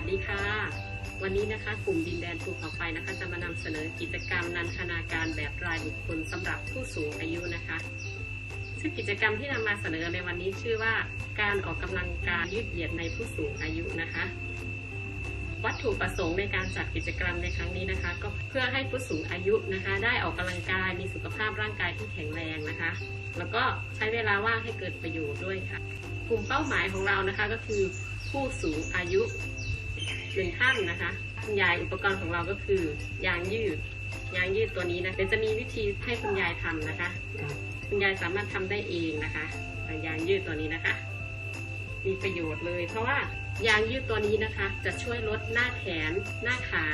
วัสดีค่ะ วันนี้นะคะกลุ่มดินแดนภูเขาไฟนะคะ จะมานำเสนอกิจกรรมนันทนาการแบบรายบุคคลสำหรับผู้สูงอายุนะคะ ซึ่งกิจกรรมที่นำมาเสนอในวันนี้ชื่อว่า การออกกำลังกายยืดเหยียดในผู้สูงอายุนะคะ วัตถุประสงค์ในการจัดกิจกรรมในครั้งนี้นะคะ ก็เพื่อให้ผู้สูงอายุนะคะ ได้ออกกำลังกายมีสุขภาพร่างกายที่แข็งแรงนะคะ แล้วก็ใช้เวลาว่างให้เกิดประโยชน์ด้วยค่ะ กลุ่มเป้าหมายของเรานะคะก็คือผู้สูงอายุ หนึ่งท่านนะคะคุณยายอุปกรณ์ของเราก็คือยางยืด ยางยืดตัวนี้นะเดี๋ยวจะมีวิธีให้คุณยายทำนะคะ คุณยายสามารถทำได้เองนะคะยางยืดตัวนี้นะคะ มีประโยชน์เลย เพราะว่ายางยืดตัวนี้นะคะ จะช่วยลดหน้าแขน หน้าขา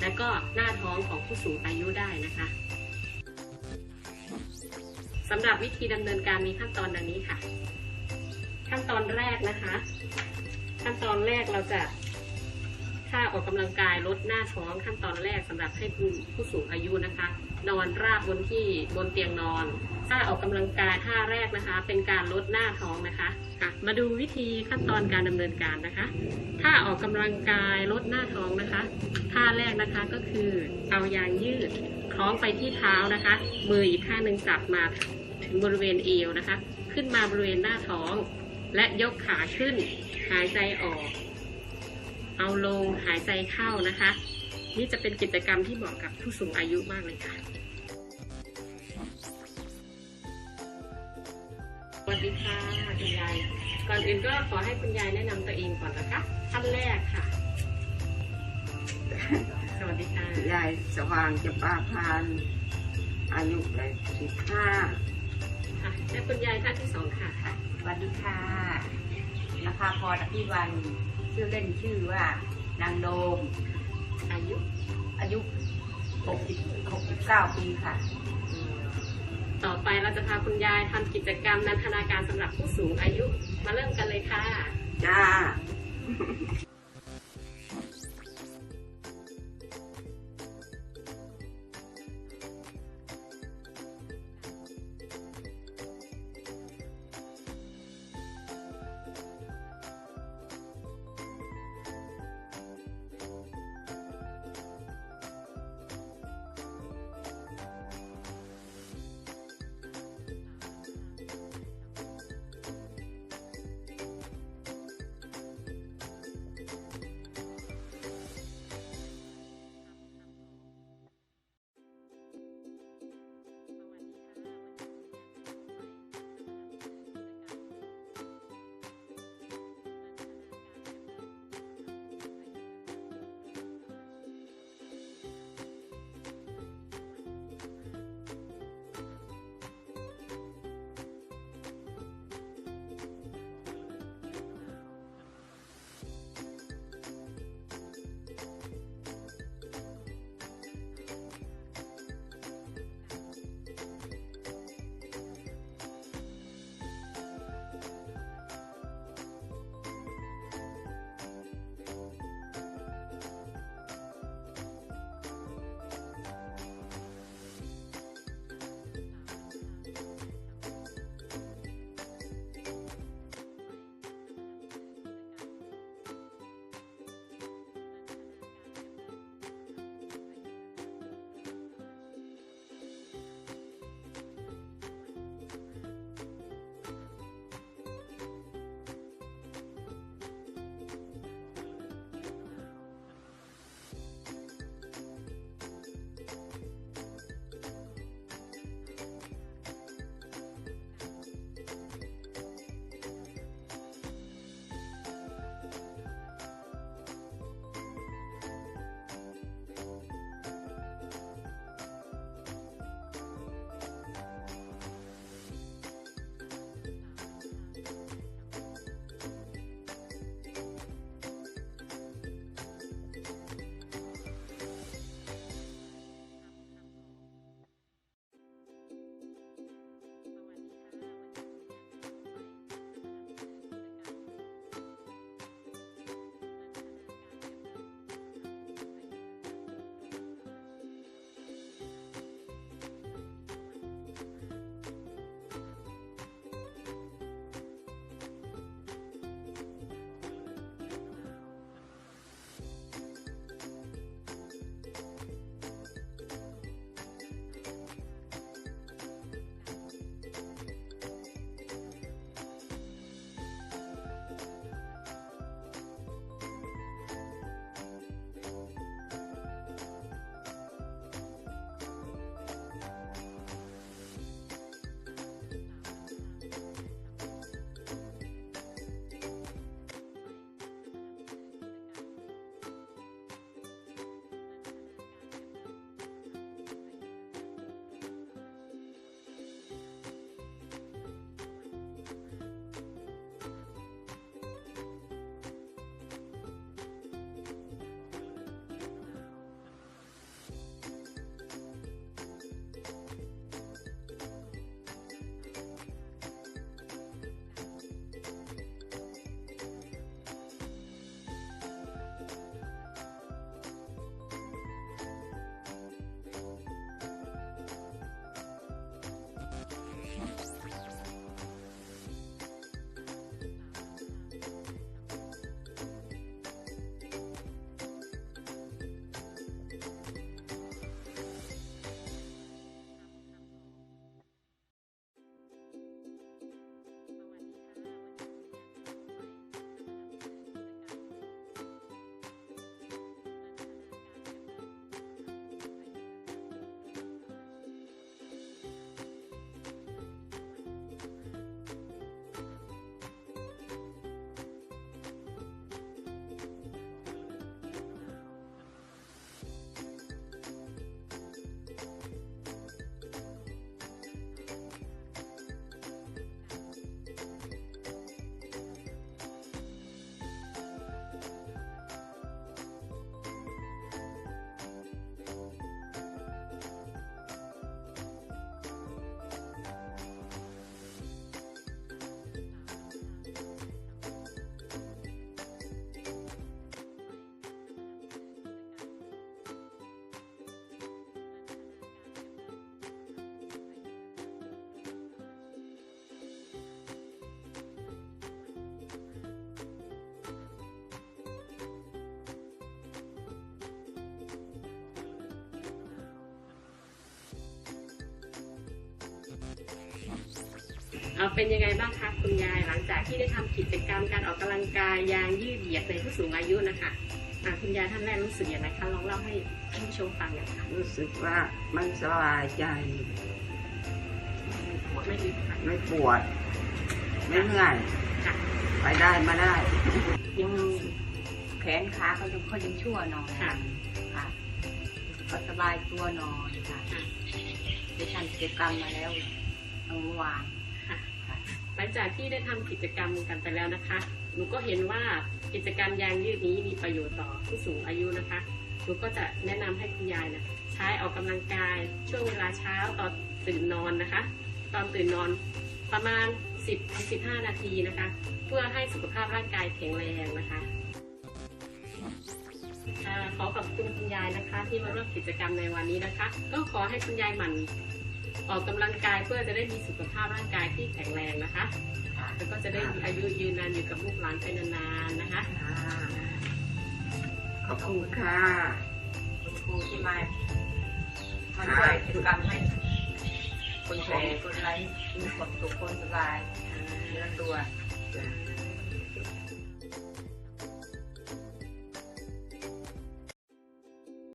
และก็หน้าท้องของผู้สูงอายุได้นะคะสำหรับวิธีดำเนินการมีขั้นตอนดังนี้ค่ะ ขั้นตอนแรกนะคะ ขั้นตอนแรกเราจะ ท่าออกกำลังกายลดหน้าท้องขั้นตอนแรกสำหรับให้ผู้ผู้สูงอายุนะคะ นอนราบบนที่บนเตียงนอนท่าออกกำลังกายท่าแรกนะคะ เป็นการลดหน้าท้องนะคะค่ะมาดูวิธีขั้นตอนการดำเนินการนะคะท่าออกกำลังกายลดหน้าท้องนะคะท่าแรกนะคะก็คือเอายางยืดคล้องไปที่เท้านะคะ มืออีกข้างหนึ่งจับมาถึงบริเวณเอวนะคะ ขึ้นมาบริเวณหน้าท้อง และยกขาขึ้นหายใจออก เอาลงหายใจเข้านะคะ นี่จะเป็นกิจกรรมที่เหมาะกับผู้สูงอายุมากเลยค่ะ สวัสดีค่ะคุณยาย ก่อนอื่นก็ขอให้คุณยายแนะนำตัวเองก่อนนะคะท่านแรกค่ะ สวัสดีค่ะ ยายสว่างจะป้าพานอายุเลยสิบห้าค่ะและคุณยายท่านที่สองค่ะ สวัสดีค่ะนภาพรอภิวัน ชื่อเล่นชื่อว่านางโดม อายุ อายุ 60 69 ปีค่ะ ต่อไปเราจะพาคุณยายทำกิจกรรมนันทนาการสำหรับผู้สูงอายุ มาเริ่มกันเลยค่ะ จ้า เอาเป็นยังไงบ้างคะคุณยายหลังจากที่ได้ทำกิจกรรมการออกกำลังกายยางยืดเหยียดในผู้สูงอายุนะคะอะคุณยายท่านแรกรู้สึกอย่างไรคะลองเล่าให้ท่านผู้ชมฟังหน่อยค่ะรู้สึกว่ามันสบายใจไม่อึดอัดไม่ปวดไม่เหนื่อยค่ะไปได้มาได้ยังแขนขาเขายังเขายังชั่วหน่อยค่ะค่ะก็สบายตัวหน่อยค่ะค่ะได้ทำกิจกรรมมาแล้วเมื่อวานค่ะค่ะ หลังจากที่ได้ทำกิจกรรมกันไปแล้วนะคะ หนูก็เห็นว่ากิจกรรมยางยืดนี้มีประโยชน์ต่อผู้สูงอายุนะคะ หนูก็จะแนะนำให้คุณยายนะใช้ออกกำลังกายช่วงเวลาเช้าตอนตื่นนอนนะคะ ตอนตื่นนอนประมาณ 10-15 นาทีนะคะ เพื่อให้สุขภาพร่างกายแข็งแรงนะคะขอขอบคุณคุณยายนะคะ ที่มาร่วมกิจกรรมในวันนี้นะคะ ก็ขอให้คุณยายหมั่น ออกกำลังกายเพื่อจะได้มีสุขภาพร่างกายที่แข็งแรงนะคะค่ะแล้วก็จะได้มีอายุยืนนานอยู่กับลูกหลานไปนานๆนะคะขอบคุณค่ะคุณครูที่มามาช่วยกิจกรรมให้คนแก่คนไร้มีความสุขคนสบายเนื้อตัวจ้ะ